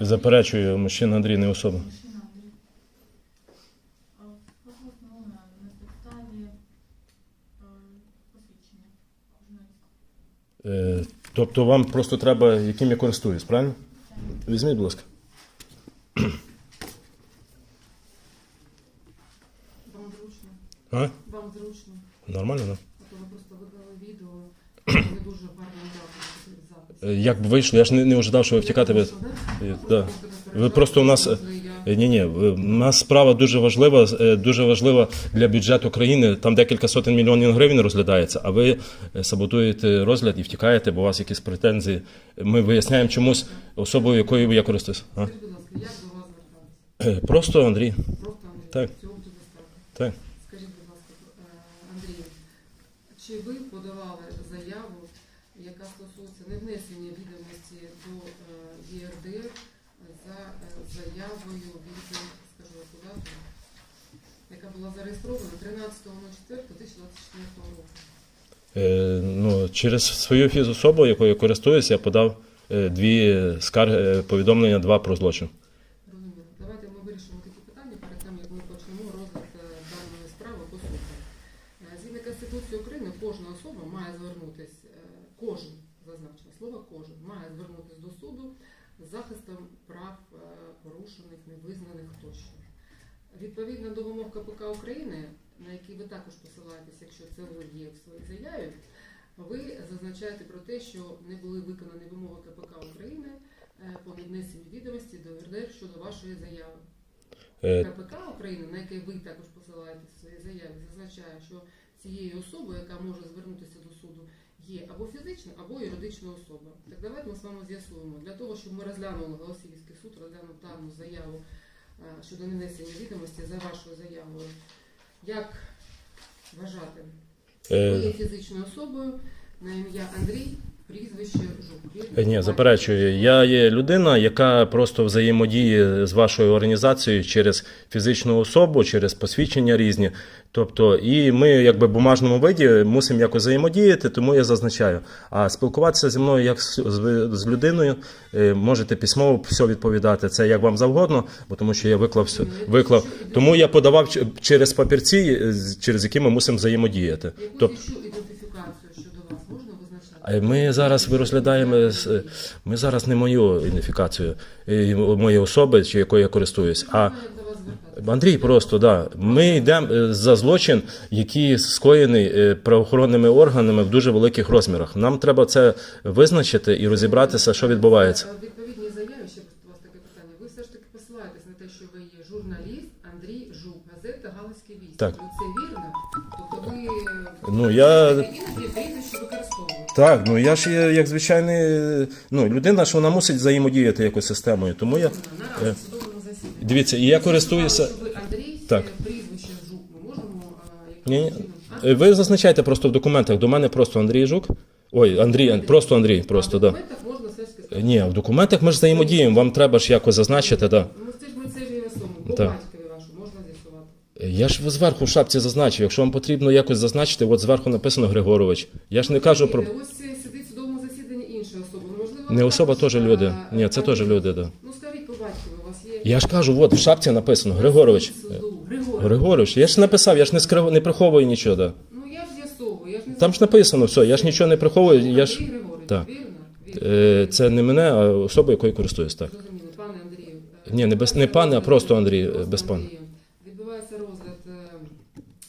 Заперечую, мужчина Андрій не особа. Е. Е, Тобто вам просто треба, яким я користуюсь, правильно? Візьміть, будь ласка. Вам зручно. А? Вам зручно. Нормально, да? А то ви просто видали відео, не дуже гарно дякую Як би вийшло, я ж не, не ожидав, що ви втікати. Ви... Е, да. Ви просто у нас, е, Ні, ні, у нас справа дуже важлива, е, дуже важлива для бюджету країни. Там декілька сотень мільйонів гривень розглядається, а ви е, саботуєте розгляд і втікаєте, бо у вас якісь претензії. Ми виясняємо чомусь особою, якою я користуюсь. А? Будь ласка, як до вас звертатися? Е, Просто Андрій. Просто Андрій, Так. Так. Скажіть, будь ласка, е, Андрій, чи ви подавали заяву, яка стосується невнесення відомості до ЄРД ЄРДР за е, заявою від, скажу яка була зареєстрована 13.04.2024 року? Е, ну, через свою фізособу, якою я користуюсь, я подав е, дві скарги, е, повідомлення, два про злочин. Розуміло. Давайте ми вирішимо такі питання перед тим, як ми почнемо розгляд е, даної справи по суті. Е, Згідно Конституції України, кожна особа має звернутися, кожен, зазначено слово кожен, має звернутися до суду з захистом прав е, порушених, невизнаних тощо. Відповідно до вимог КПК України, на які ви також посилаєтесь, якщо це ви є в своїй заяві, ви зазначаєте про те, що не були виконані вимоги КПК України е, по віднесенню відомості до РДР щодо вашої заяви. Е, КПК України, на яке ви також посилаєтесь в своїй заяві, зазначає, що цією особою, яка може звернутися до суду, є або фізична, або юридична особа. Так давайте ми з вами з'ясуємо. Для того, щоб ми розглянули Голосіївський суд, розглянув дану заяву щодо нанесення відомості за вашою заявою. Як вважати? Ви е, є фізичною особою на ім'я Андрій, прізвище Жук. Е, Ні, заперечую. Я є людина, яка просто взаємодіє з вашою організацією через фізичну особу, через посвідчення різні. Тобто, і ми, якби в бумажному виді, мусимо якось взаємодіяти, тому я зазначаю. А спілкуватися зі мною як з, з- людиною, е, можете письмово все відповідати. Це як вам завгодно, бо тому що я виклав все. Виклав. Тому я подавав через папірці, е, через які ми мусимо взаємодіяти. Тобто, іщу ідентифікацію щодо вас можна визначати? Е, Ми зараз ви розглядаємо е, ми зараз не мою ідентифікацію е, моєї особи, чи якою я користуюсь. А? Андрій просто да. Ми йдемо е, за злочин, який скоєний правоохоронними органами в дуже великих розмірах. Нам треба це визначити і розібратися, що відбувається. Ще у вас таке питання, ви все ж таки посилаєтесь на те, що ви є журналіст Андрій Жук, газета Галицький вість. Так. Ну, Це вірно? Тобто ви Ну я іноді прізвище використовуєте. так, ну я ж є як звичайний е, ну людина, що вона мусить взаємодіяти якось системою. Тому я Наразі в судовому засіданні. дивіться, і я користуюся. Ви Андрій, Так. прізвище Жук, ми можемо а, Ні, якимось ні. чином... А? Е, Ви зазначаєте просто в документах. До мене просто Андрій Жук. Ой, Андрій, Ан- просто Андрій, просто а да. документах можна Ні, в документах ми ж взаємодіємо. Вам треба ж якось зазначити, да. Ну це ж ми це ж і особу. По Так. батькові вашу можна з'ясувати. Я ж зверху в шапці зазначив. Якщо вам потрібно якось зазначити, от зверху написано Григорович. Я ж не кажу про Ось е, сидить в судовому засіданні інша особа. Ну, можливо, не особа також, теж люди. а, Ні, це а, теж люди, да. Ну скажіть по батькові, у вас є Я ж кажу, от в шапці написано Григорович. Суду. Григорович. Григорович, я ж написав, я ж не скрив, не приховую нічого. Да. Ну я ж з'ясовую, я ж не Там ж написано все, я ж нічого не приховую. Я ж Андрій Григорович, Так. вірно? Е, це не мене, а особа, якою користуюсь. Так. Зрозуміло, пане Андрію. Ні, не без- не пане, а просто Андрій, е, без пана. Відбувається розгляд е,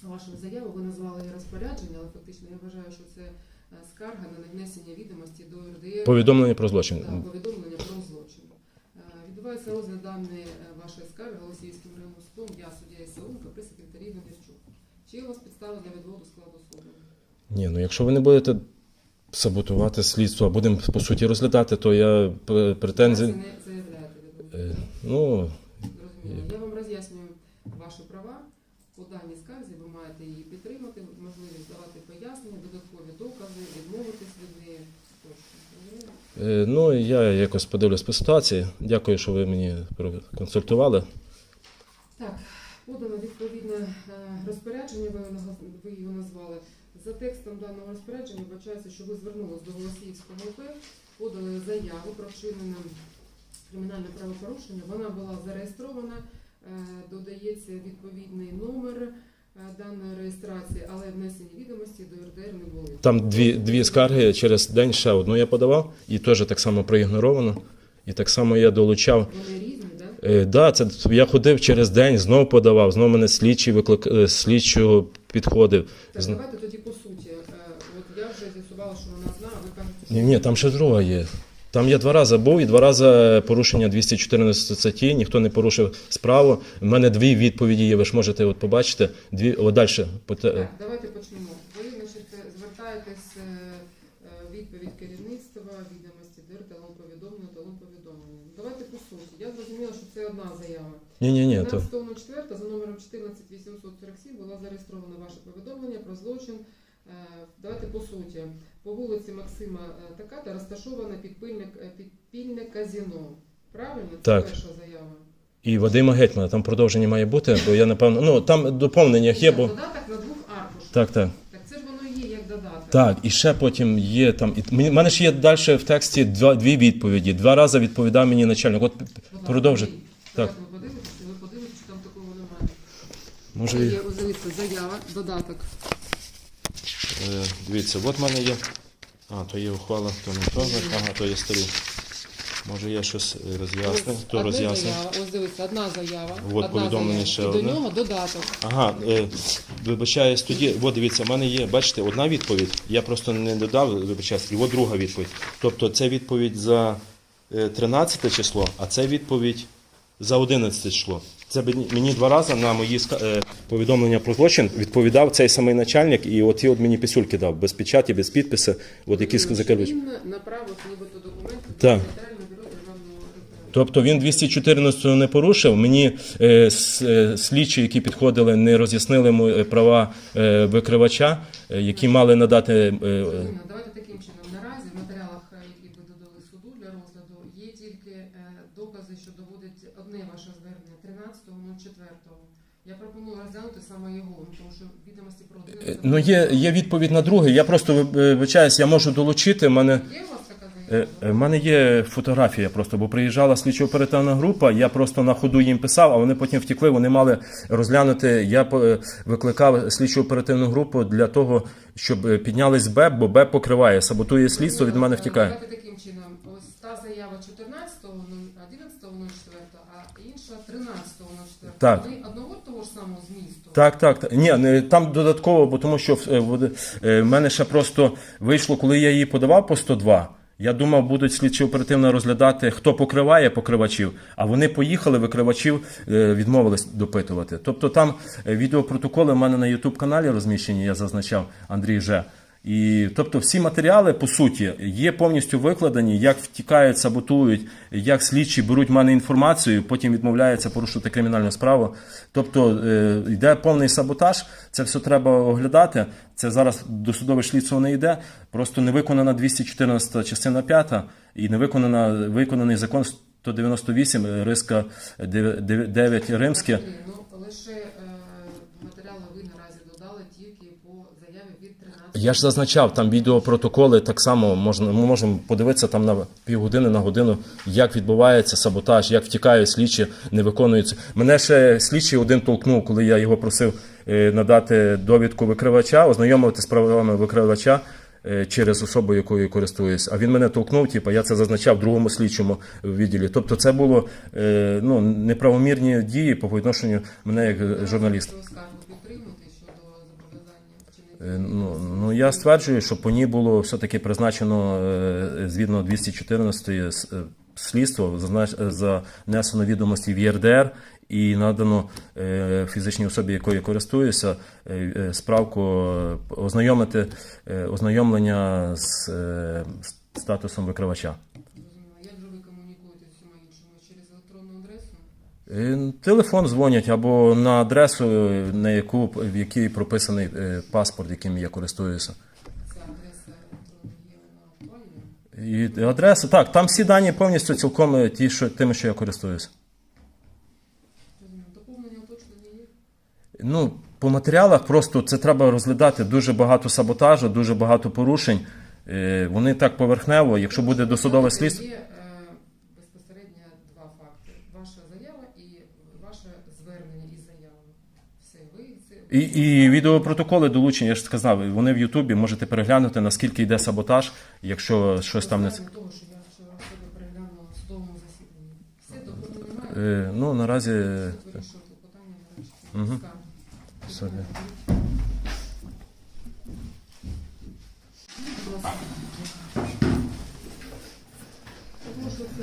вашої заяви, ви назвали її розпорядження, але фактично я вважаю, що це скарга на невнесення відомості до РДР Повідомлення про злочин. та повідомлення про злочин. Відбувається розгляд даної вашої скарги Голосіївським районним судом, я суддя Ісаунка при секретарі Гончарчук. Чи є у вас підстави для відводу складу суду? Ні, ну якщо ви не будете саботувати слідство, а будемо по суті розглядати, то я п- претензій. Ви це не заявляєте. Е, Ну, Зрозуміло. Я вам роз'яснюю ваші права. По даній скарзі ви маєте її підтримати, можливість давати пояснення, додаткові докази, відмовитись від неї. Е, ну я якось подивлюсь по ситуації. Дякую, що ви мені консультували. Так, подано відповідне е, розпорядження, ви, ви його назвали. За текстом даного розпорядження вбачається, що ви звернулись до Голосіївського ОП, подали заяву про вчинення кримінальне правопорушення. Вона була зареєстрована, е, додається відповідний номер е, даної реєстрації, але внесені відомості до РДР не були. Там дві, дві скарги через день ще одну я подавав, і теж так само проігноровано. І так само я долучав. Вони різні, так? Е, да, це я ходив через день, знов подавав, знов мене слідчий виклик слідчого підходив. Так, давайте тоді по суті. Е, От я вже з'ясувала, що вона знає, а ви кажете, що Ні, ні, там ще друга є. Там я два рази був і два рази порушення 214 статті, ніхто не порушив справу. У мене дві відповіді є, ви ж можете от побачити. Дві, о, далі. Так, давайте почнемо. Ви, значить, звертаєтесь е, е, відповідь керівництва, відомості ДР, талон повідомлення, талон повідомлення. Давайте по суті. Я зрозуміла, що це одна заява. Ні, ні, ні. То... за номером 14847 було зареєстровано ваше повідомлення про злочин. Е, Давайте по суті. По вулиці Максима е, Таката розташоване підпільне, е, підпільне казіно. Правильно? Це Так. перша заява. І Вадима Гетьмана, там продовження має бути, бо я напевно. Ну там доповнення є, бо. Додаток на двох аркушах. Так, так. Так це ж воно і є як додаток. Так, і ще потім є там. І мені- в мене ж є далі в тексті два, дві відповіді. Два рази відповідав мені начальник. От Будь ласка. Андрій, Так. Давайте ви подивитесь, ви подивитесь, там такого немає. може. Є дивіться, заява, додаток. Е, Дивіться, от в мене є. А, то є ухвала, то не то, ага, то є старі. Може я щось е, роз'яснив, то одна роз'яснив. заява, Ось дивіться, одна заява. От одна повідомлення заява. ще і одне. до нього додаток. Ага, е, вибачаюсь тоді. От дивіться, в мене є, бачите, одна відповідь. Я просто не додав, вибачаюсь, і от друга відповідь. Тобто це відповідь за е, 13 число, а це відповідь за 11 число. Це мені- два рази на мої е, повідомлення про злочин відповідав цей самий начальник, і от ті от мені писюльки дав, без печаті, без підпису, от якісь Він закеруть. Направив нібито документи Так. Тобто він 214 не порушив. Мені е, е, слідчі, які підходили, не роз'яснили права е, викривача, е, які мали надати. е, е, Ірина, Давайте таким чином. Наразі в матеріалах, е, які ви додали суду для розгляду, є тільки е, докази, що доводять одне ваше звернення 13.04. Я пропоную розглянути саме його, ну, тому що відомості про е, 11 Ну, є, є відповідь на друге. Я просто ви- вибачаюсь, я можу долучити. Мене, Є у вас така е, заява? е, мене є фотографія просто, бо приїжджала слідчо-оперативна група, я просто на ходу їм писав, а вони потім втекли, вони мали розглянути. Я е, викликав слідчо-оперативну групу для того, щоб е, піднялись БЕП, бо БЕП покриває, саботує слідство, від мене втікає. Давайте таким чином. Ось та заява 14.04, 11.04, а інша 13.04. Так. Вони одного того ж самого змісту. Так, так. так. Ні, не, там додатково, бо тому що е, в е, в мене ще просто вийшло, коли я її подавав по 102. Я думав, будуть слідчі оперативно розглядати, хто покриває покривачів, а вони поїхали, викривачів е, відмовились допитувати. Тобто там е, відеопротоколи в мене на youtube каналі розміщені, я зазначав Андрій Же. І тобто всі матеріали по суті є повністю викладені, як втікають, саботують, як слідчі беруть в мене інформацію, потім відмовляються порушити кримінальну справу. Тобто е, йде повний саботаж, це все треба оглядати. Це зараз досудове слідство не йде. Просто не виконана 214 частина 5 і не виконана виконаний закон 198 е, риска 9 римське. Ну, лише е, наразі тільки по заяві від 13. Я ж зазначав там відеопротоколи, так само можна, ми можемо подивитися там на півгодини на годину, як відбувається саботаж, як втікають слідчі, не виконуються. Мене ще слідчий один толкнув, коли я його просив е, надати довідку викривача, ознайомити з правами викривача. е, Через особу, якою користуюсь, а він мене толкнув, типу, я це зазначав в другому слідчому відділі. Тобто, це було е, ну неправомірні дії по відношенню мене як журналіста. Ви скаргу підтримуєте щодо зобов'язання Е, вчинити. Ну, ну я стверджую, що по ній було все-таки призначено е, згідно 214 с- е, слідство, е, занесено відомості в ЄРДР і надано е, фізичній особі, якою користуюся, е, е, справку е, ознайомити е, ознайомлення з е, статусом викривача. Зрозуміло. Як же ви комунікуєте з усіма іншими? Через електронну адресу? Е, Телефон дзвонять або на адресу, е, на яку в якій прописаний е, паспорт, яким я користуюся. І адреса, так, там всі дані повністю цілком е, ті, що, тими, що я користуюся. Доповнення уточнення є? Ну, по матеріалах просто це треба розглядати дуже багато саботажу, дуже багато порушень. Е, Вони так поверхнево, якщо буде досудове слідство ваша заява і ваше звернення і заява. І, і відеопротоколи долучення, я ж сказав, вони в Ютубі можете переглянути, наскільки йде саботаж, якщо щось там не Звернення того, що я е, тобто Ну наразі Суд е, тобто нарешті.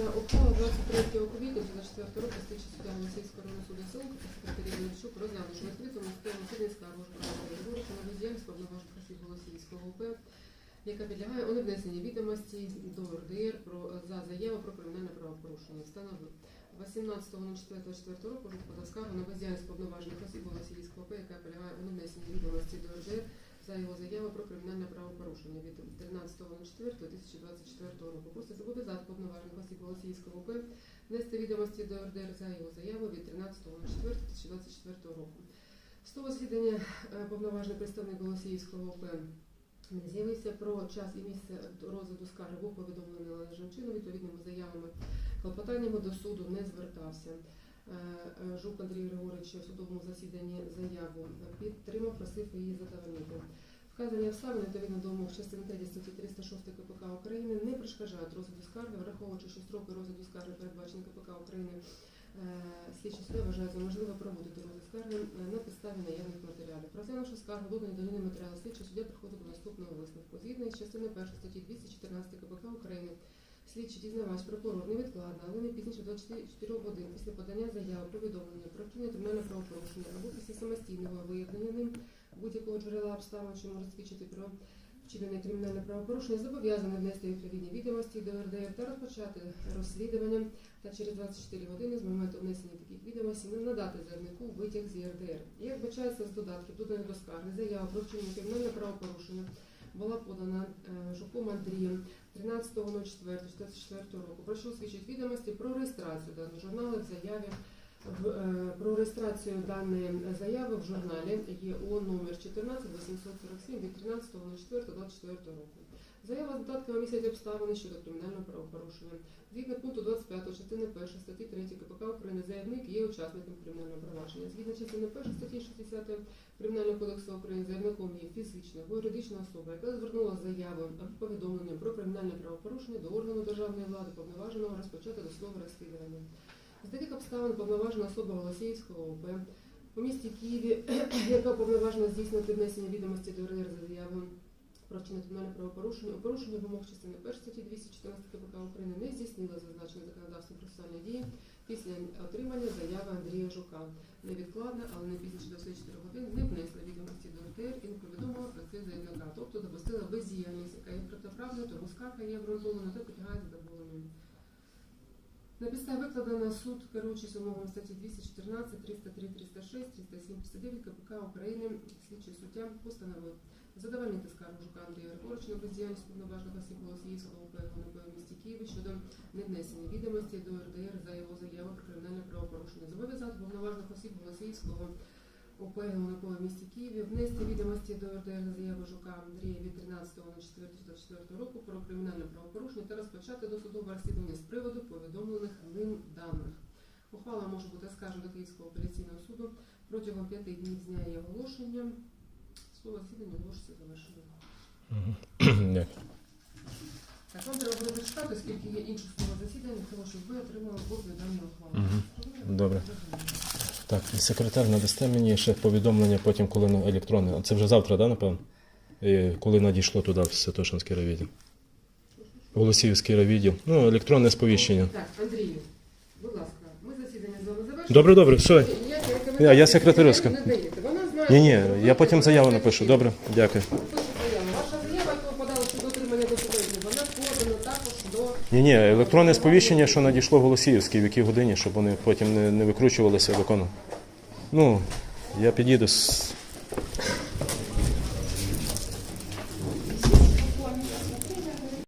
Ухвала 23 квітня 24 року слідчі суддя Голосівського районного суду Солонка та секретарі що на відкритому судовому суді скаргу права переговору, що на бездіяльність повноважних осіб Голосівського ОП, яка підлягає у невнесенні відомості до РДР про, за заяву про кримінальне правопорушення. Встановив 18.04.24 року вже подав скаргу на бездіяльність повноважених осіб Голосівського ОП, яка підлягає у невнесенні відомості до РДР за його заяву про кримінальне правопорушення від 13.04.2024 року. Просить зобов'язати повноважених осіб Голосіївського ОП внести відомості до РДР за його заяву від 13.04.2024 року. З того засідання е, повноважний представник Голосіївського ОП не з'явився про час і місце розгляду скарги був повідомлений належним чином відповідними заявами клопотаннями до суду не звертався. Е, е, Жук Андрій Григорович у судовому засіданні заяву підтримав, просив її задовольнити. Вказані обставини відповідно до умов частини 3 статті 306 КПК України не перешкоджають розгляду скарги, враховуючи, що строки розгляду скарги передбачені КПК України. е, Слідчі суди вважають за можливо проводити розгляд скарги на підставі наявних матеріалів. Розглянувши скаргу, до неї матеріали слідчі суддя приходить до наступного висновку. Згідно із частини 1 статті 214 КПК України, Слідчий дізнавач, прокурор невідкладно, але не пізніше 24 годин після подання заяви повідомлення про вчинення кримінального правопорушення або після самостійного виявлення ним будь-якого джерела обставин, що може свідчити про вчинення кримінального правопорушення, зобов'язаний внести відповідні відомості до РДР та розпочати розслідування та через 24 години з моменту внесення таких відомостей не надати заявнику витяг з ЄРДР. Як вбачається з додатків доданих до скарги, заява про вчинення кримінального правопорушення була подана е, Жуком Андрієм 13.04.24 року, Прошу що свідчить відомості про реєстрацію даного журналу в заяві про реєстрацію даної заяви в журналі ЄО номер 14847 від 13.04.24 року. Заява з додатками містять обставини щодо кримінального правопорушення. Згідно пункту 25 частини 1 статті 3 КПК України заявник є учасником кримінального провадження. Згідно частини 1 статті 60 Кримінального кодексу України заявником є фізична або юридична особа, яка звернула заяву або повідомлення про кримінальне правопорушення до органу державної влади, повноваженого розпочати досудове розслідування. З таких обставин повноважена особа Голосіївського ОП у місті Києві, яка уповноважена здійснювати внесення відомості до РДР за заявою про вчинення кримінальне правопорушення у порушенні вимог частини 1 статті 214 КПК України не здійснила зазначені законодавством процесуальні дії після отримання заяви Андрія Жука. Невідкладно, але не пізніше 24 годин не внесла відомості до РТР і не повідомила про це заявника, тобто допустила бездіяльність, яка є протиправною, тому скарга є обґрунтована та підлягає задоволенню. На підставі викладена суд, керуючись умовами статті 214, 303, 306, 379 КПК України, слідчий суддя постановив задовольнити скаргу Жука Андрія Григоровича на бездіяльність повноважних осіб Голосіївського ОПГНП в місті Києві щодо невнесення відомості до РДР за його заяву про кримінальне правопорушення. Зобов'язати повноважних осіб Голосіївського ОПГНП в місті Києві внести відомості до РДР за заяву Жука Андрія від 13.04.24 року про кримінальне правопорушення та розпочати досудове розслідування з приводу повідомлених ним даних. Ухвала може бути скажена до Київського апеляційного суду протягом п'яти днів з дня її оголошення. Слово засідання оголошується завершеним. Дякую. Так, вам треба буде зачитати, оскільки є інше слово засідання, того, щоб ви отримали копію даної ухвали. Добре. Так, секретар надасте мені ще повідомлення потім, коли на електронне. Це вже завтра, да, напевно? І коли надійшло туди в Святошинський райвідділ. Голосіївський райвідділ. Ну, електронне сповіщення. Так, Андрію, будь ласка, ми засідання з вами завершимо. Добре, добре, все. Я- я секретарю не Вона знає, Ні, ні, я потім заяву напишу. Добре, дякую. Пишу заяву. Ваша заява, яку ви подали щодо отримання документів, вона подана також до Ні, ні, електронне сповіщення, що надійшло Голосіївській, в якій годині, щоб вони потім не, не викручувалися виконом. Ну, я підійду з